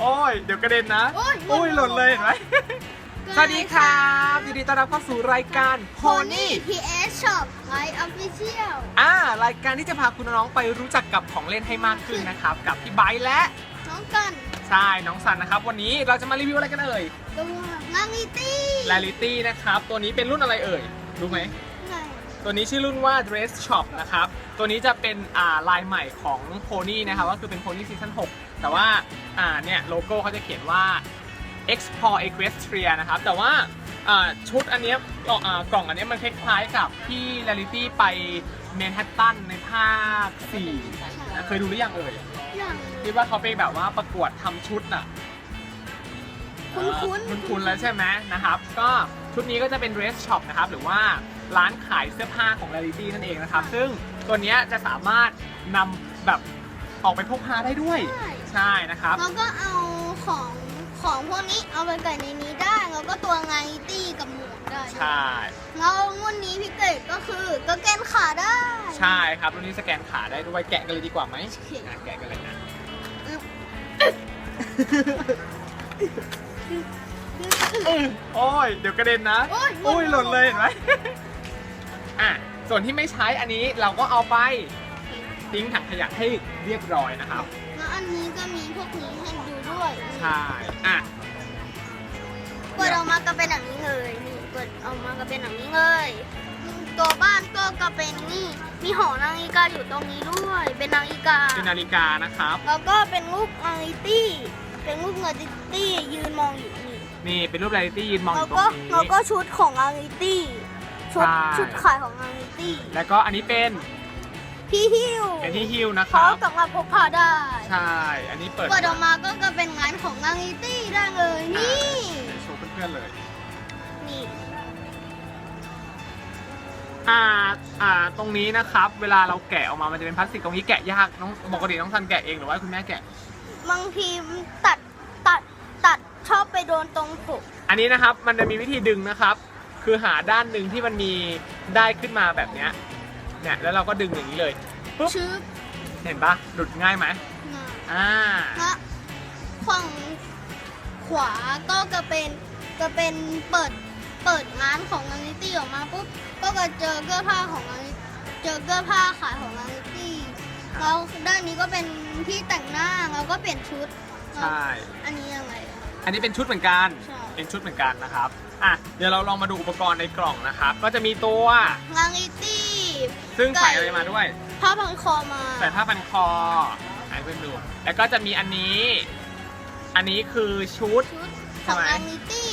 โอ้ย เดี๋ยวกระเด็นนะ โอ้ยโอ้ยหล่นเลยเห็นไหมสวัสดีครับยินดีต้อนรับเข้าสู่รายการโพนี่ PS Shop ไลฟ์ออฟฟิเชียลอ่ารายการที่จะพาคุณน้องๆไปรู้จักกับของเล่นให้มากขึ้นนะครับ กับพี่ไบร์ทและน้องกันใช่น้องสันนะครับ วันนี้เราจะมารีวิวอะไรกันเอ่ยตัวลาลิตี้ l a l i t y นะครับ ตัวนี้เป็นรุ่นอะไรเอ่ย รู้ไหมไหน ตัวนี้ชื่อรุ่นว่า Dress Shop นะครับ ตัวนี้จะเป็นอ่าลายใหม่ของ Pony นะครับก็คือเป็น Pony Season 6 แต่ว่าอ่าเนี่ยโลโก้เขาจะเขียนว่า Explore Equestria นะครับ แต่ว่าอ่าชุดอันเนี้ยกล่องอ่ากล่องอันเนี้ยมันคล้ายๆกับที่ Rarity ไปเมนฮัตตันในภาค4นะเคยดูหรือยังเอ่ยอย่างที่ว่าเขาไปแบบว่าประกวดทำชุดอะ คุ้นๆ คุณคุณแล้วใช่ไหมนะครับ ก็ชุดนี้ก็จะเป็น dress shop นะครับ หรือว่า ร้านขายเสื้อผ้าของ Rarity นั่นเองนะครับ ซึ่งตัวเนี้ยจะสามารถนำแบบออกไปพกพาได้ด้วย ใช่ใช่นะครับเราก็เอาของของพวกนี้เอาไปใส่ในนี้ได้ แล้วก็ตัวไงตี้กับหมวกได้ใช่ แล้วงวดนี้พิเกตก็คือก็แกนขาได้ใช่ครับรุ่นนี้สแกนขาได้ด้วยแกะกันเลยดีกว่าไหมโอเคอะแกะกันเลยนะ โอ้ย เดี๋ยวกระเด็นนะ โอ้ยโอ้ยหล่นเลยเห็นไหม อะส่วนที่ไม่ใช้อันนี้เราก็เอาไปทิ้งถังขยะให้เรียบร้อยนะครับ แล้วอันนี้ก็มีพวกนี้ให้ดูด้วยใช่อะเปิดออกมาก็เป็นอย่างนี้เลยนี่เปิดออกมาก็เป็นอย่างนี้เลยตัวบ้านก็ก็เป็นนี่มีหอนางอีกาอยู่ตรงนี้ด้วย เป็นนางอีกาเป็นนาฬิกานะครับ แล้วก็เป็นรูปนางอีตี้เป็นรูปเงาตี้ยืนมองอยู่นี่นี่เป็นรูปไลตี้ยืนมองอแล้วยู่ตรก็งนี้แล้วก็ชุดของนางอีตี้ ชุดใช่ ชุดขายของนางอีตี้แล้วก็อันนี้เป็นพี่ฮิวเป็นที่ฮิวนะคเขารับสำหรับพกพาได้ใช่อันนี้เปิดเปิดออกมาก็ก็เป็นงานของนางอีตี้ได้เลยนี่โชว์เพื่อนๆเลย นี่อ่าอ่าตรงนี้นะครับ เวลาเราแกะออกมามันจะเป็นพลาสติกตรงนี้แกะยากน้องปกติน้องทันแกะเองหรือว่าคุณแม่แกะ บางทีตัดตัดตัดชอบไปโดนตรงผมอันนี้นะครับมันจะมีวิธีดึงนะครับ คือหาด้านหนึ่งที่มันมีได้ขึ้นมาแบบเนี้ยเนี่ยแล้วเราก็ดึงอย่างนี้เลยปุ๊บชื้อเห็นปะหลุดง่ายไหมนะอ่าและฝั่งขวาก็จะเป็นจะเป็นเปิดเปิดร้านของนานิตี้ออกมาปุ๊บก็จะเจอเสื้อผ้าของนานิเจอเสื้อผ้าขายของนานิตี้ครับแล้วด้านนี้ก็เป็นที่แต่งหน้าแล้วก็เปลี่ยนชุดใช่ อันนี้ยังไง อะอันนี้เป็นชุดเหมือนกัน ใช่ เป็นชุดเหมือนกันนะครับ อะ เดี๋ยวเราลองมาดูอุปกรณ์ในกล่องนะครับ ก็จะมีตัวนานิตี้ซึ่งใส่อะไรมาด้วย ผ้าพันคอมาใส่ผ้าพันคอให้เพื่อนดู แล้วก็จะมีอันนี้ อันนี้คือชุด ชุดขใช่องไหมนานิตี้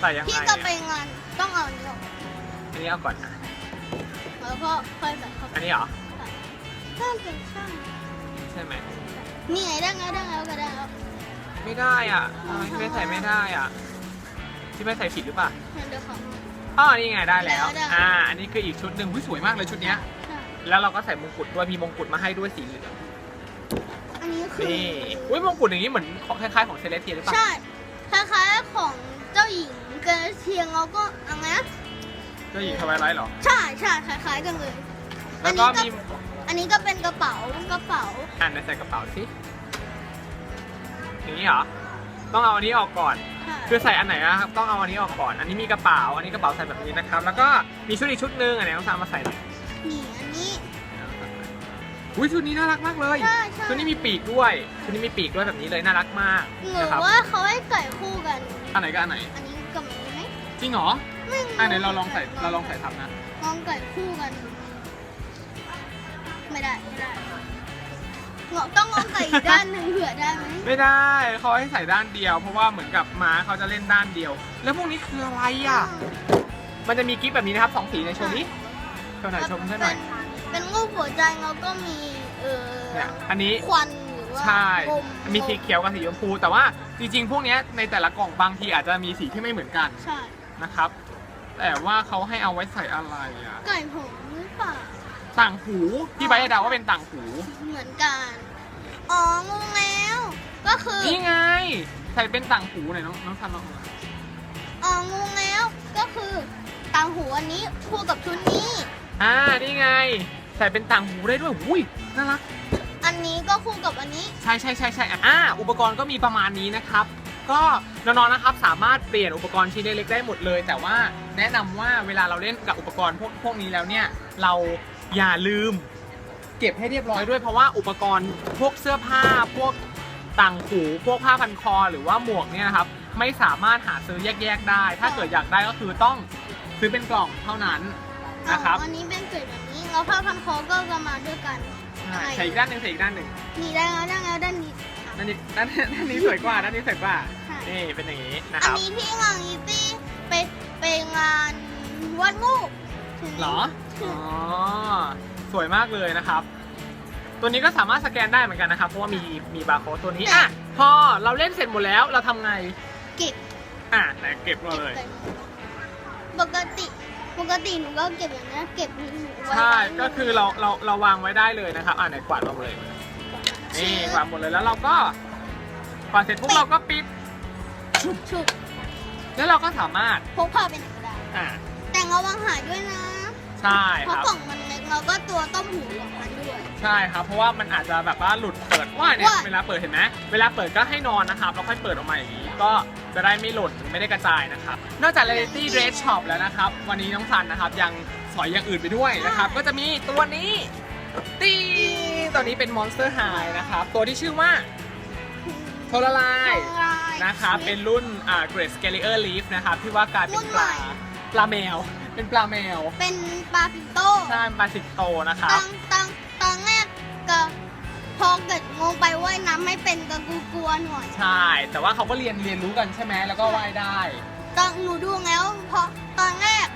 ใส่ยังไงที่จะไปงานต้องเอาอันนี้ออกอันนี้เอาก่อนนะแล้วก็ค่อยแบบเข้าไปอันนี้เหรอช่างเป็นช่างใช่ไหม นี่ไงได้ไงได้แล้วก็ได้แล้ว ไม่ได้อะทำไมที่ไม่ใส่ไม่ได้อะที่ไม่ใส่ผิดหรือเปล่าเดี๋ยวของอ๋อนี่ไงได้แล้วได้แล้ว อ่าอันนี้คืออีกชุดหนึ่งหุ้ยสวยมากเลยชุดเนี้ยใช่แล้วเราก็ใส่มงกุฎด้วยมีมงกุฎมาให้ด้วยสีเหลืองอันนี้คือ นี่อุ้ยมงกุฎอย่างนี้เหมือนของคล้ายๆของเซเลสเทียหรือเปล่า ใช่คล้ายๆของเจ้าหญิงเกรเทียงเราก็เอะไรนะเจ้าหญิงทวายไลท์เหรอ ใช่ใช่คล้ายๆกันเลย แล้วก็มีอันนี้ก็เป็นกระเป๋ากระเป๋า อ่านในใส่กระเป๋าสิ อย่างนี้เหรอ ต้องเอาอันนี้ออกก่อนใช่คือใส่อันไหนนะครับต้องเอาอันนี้ออกก่อน อันนี้มีกระเป๋า อันนี้กระเป๋าใส่แบบนี้นะครับ แล้วก็มีชุดอีกชุดหนึ่งอันไหนต้องตามมาใส่หน่อยนี่อันนี้ อุ้ยชุดนี้น่ารักมากเลยใช่ใช่ ชุดนี้มีปีกด้วย ชุดนี้มีปีกด้วยแบบนี้เลยน่ารักมากหรือนะครับ ว่าเขาให้ใส่คู่กัน อันไหนก็อันไหน อันนี้กับอันนี้ไหมจริงเหรอไม่รู้อันไหนเราลองใส่เราลองใส่ทับนะ ลองใส่คู่กัน ไม่ได้ไม่ได้ เงาะต้องลองใส่อีกด้านหนึ่งเผื่อได้ไหมไม่ได้เขาให้ใส่ด้านเดียว เพราะว่าเหมือนกับม้าเขาจะเล่นด้านเดียว แล้วพวกนี้คืออะไรอะ มันจะมีกิ๊บแบบนี้นะครับสองสีในโชว์นี้โชว์หน่อยชมเพื่อนหน่อยเป็นรูปหัวใจแล้วก็มีเออเนี่ยอันนี้ ควันหรือว่าใช่ลมมีสีเขียวกับสีชมพู แต่ว่าจริงๆ พวกเนี้ยในแต่ละกล่องบางทีอาจจะมีสีที่ไม่เหมือนกันใช่ นะครับ แต่ว่าเขาให้เอาไว้ใส่อะไรอะ ไก่ผมหรือเปล่า ต่างหูพี่ไบร์ทเดาว่าเป็นต่างหูเหมือนกัน อ๋องงแล้ว ก็คือ นี่ไงใส่เป็นต่างหูหน่อยน้องน้องทันลองดูอ๋องงแล้ว ก็คือต่างหูอันนี้คู่กับชุดนี้ อ่านี่ไงใส่เป็นต่างหูได้ด้วยอุ้ยน่ารักอัอันนี้ก็คู่กับอันนี้ ใช่ใช่ใช่ใช่อ่าอุปกรณ์ก็มีประมาณนี้นะครับ ก็น้องๆนะครับสามารถเปลี่ยนอุปกรณ์ชิ้นเล็กๆได้หมดเลย แต่ว่าแนะนำว่าเวลาเราเล่นกับอุปกรณ์พวกพวกนี้แล้วเนี่ยเรา อย่าลืม เก็บให้เรียบร้อยด้วยเพราะว่าอุปกรณ์พวกเสื้อผ้าพวกต่างหูพวกผ้าพันคอหรือว่าหมวกเนี่ยนะครับ ไม่สามารถหาซื้อแยกๆได้ ถ้าเกิดอยากได้ก็คือต้องซื้อเป็นกล่องเท่านั้นนะครับ อันนี้เป็นเกรดแบบนี้แล้วผ้าพันคอก็จะมาด้วยกันใช่ใส่อีกด้านหนึ่งใส่อีกด้านหนึ่งนี่ได้แล้วได้แล้วด้านนี้ด้านนี้ด้านด้านนี้สวยกว่าด้านนี้สวยกว่าใช่นี่เป็นอย่างนี้นะคอันรับนี้ที่งานอีตี้ไปไปงานวาดรูป เหรอ อ๋อ สวยมากเลยนะครับ ตัวนี้ก็สามารถสแกนได้เหมือนกันนะครับ เพราะว่ามีมีบาร์โค้ดตัวนี้ อะ พอเราเล่นเสร็จหมดแล้วเราทำไง เก็บอะไหนเก็บมาเลย ปกติ ปกติหนูก็เก็บอย่างนี้ยเก็บหนูไว้ใช่ในก็คือเราเราเราวางไว้ได้เลยนะครับ อะไหนกวาดมาเลย นี่กวาดหมดเลยแล้วเราก็กวาดเสร็จปุ๊บเราก็ปิด ฉุกแล้วเราก็สามารถ พกพาไปไหนก็ได้ อะแต่ระวังหายด้วยนะ ใช่เพราะครับ กล่องมันเล็กแล้วก็ตัวต้มหูของมันด้วย ใช่ครับ เพราะว่ามันอาจจะแบบว่าหลุดเปิดว่าเนี่ย ว่า เวลาเปิดเห็นไหมเวลาเปิดก็ให้นอนนะครับ แล้วค่อยเปิดออกมาอย่างนี้ ก็จะได้ไม่หล่นไม่ได้กระจายนะครับ นอกจาก Reality Dress Shop แล้วนะครับ วันนี้น้องซันนะครับ ยังสอยอย่างอื่นไปด้วยนะครับ ก็จะมีตัวนี้ตีตัวนี้เป็น Monster High นะครับ ตัวที่ชื่อว่าโทรไลทน์ำลาย นะครับ เป็นรุ่นอ่า Great Scalier Leaf นะครับ ที่ว่ากลายเป็นปลารุ่นใหม่ปลาแมว เป็นปลาแมว เป็นปลาปิโต้ใช่ปลาสิงโตนะคตรับอนตอนตอนแรกก็พอเกิดงงไปว่ายน้ำไม่เป็นก็กูกลัวหน่อย ใช่ แต่ว่าเขาก็เรียนเรียนรู้กันใช่ไหมแล้วก็ว่ายได้ ตอนหนูดูแล้วพอตอนแรก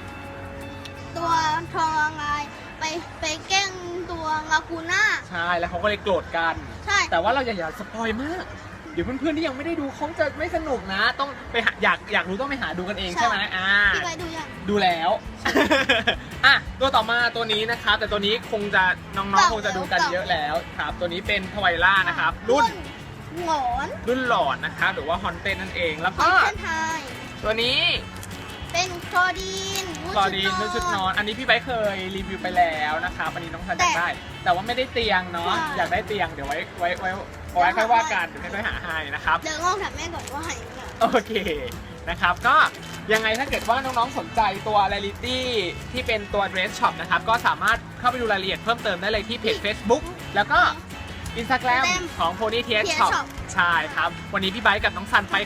ตัวทองลายไปไปแกล้งตัวลากูน่าใช่ แล้วเขาก็เลยโกรธกัน ใช่แต่ว่าเราอย่าอย่าสปอยมาก เดี๋ยวเพื่อนๆที่ยังไม่ได้ดูเขาจะไม่สนุกนะ ต้องไปหาอยากอยากรู้ต้องไปหาดูกันเองใช่ไหมอ่า พี่ไปดูยังดูแล้ว อะ ตัวต่อมาตัวนี้นะครับ แต่ตัวนี้คงจะน้องๆคงจะดูกันเยอะแล้วครับ ตัวนี้เป็นทวายล่านะครับ รุ่นหงอนรุ่นหลอนนะครับหรือว่าฮอนเต้นนั่นเองแล้วขอก็งเพื่อนไทยตัวนี้ เป็นคลอดีนคลอดีนรุ่นชุดนอน อันนี้พี่ไบร์ทเคยรีวิวไปแล้วนะครับอันนี้น้องทันอยากได้ แต่ว่าไม่ได้เตียงเนาะ อยากได้เตียงเดี๋ยวไว้ไว้ไว้เอาไว้ค่อยว่ากันเดี๋ยวให้ไปหาให้นะครับ เดี๋ยวงงถามแม่ก่อนว่าหายไปไหนโอเคนะครับก็ยังไงถ้าเกิดว่าน้องๆสนใจตัว r a r i t y ที่เป็นตัว Dress Shop นะครับ ก็สามารถเข้าไปดูรายละเอียดเพิ่มเติมได้เลยที่เพจ Facebook แล้วก็ Instagram ของ Pony t s Shop ใช่ครับ วันนี้พี่ไบร์ทกับน้องซันไป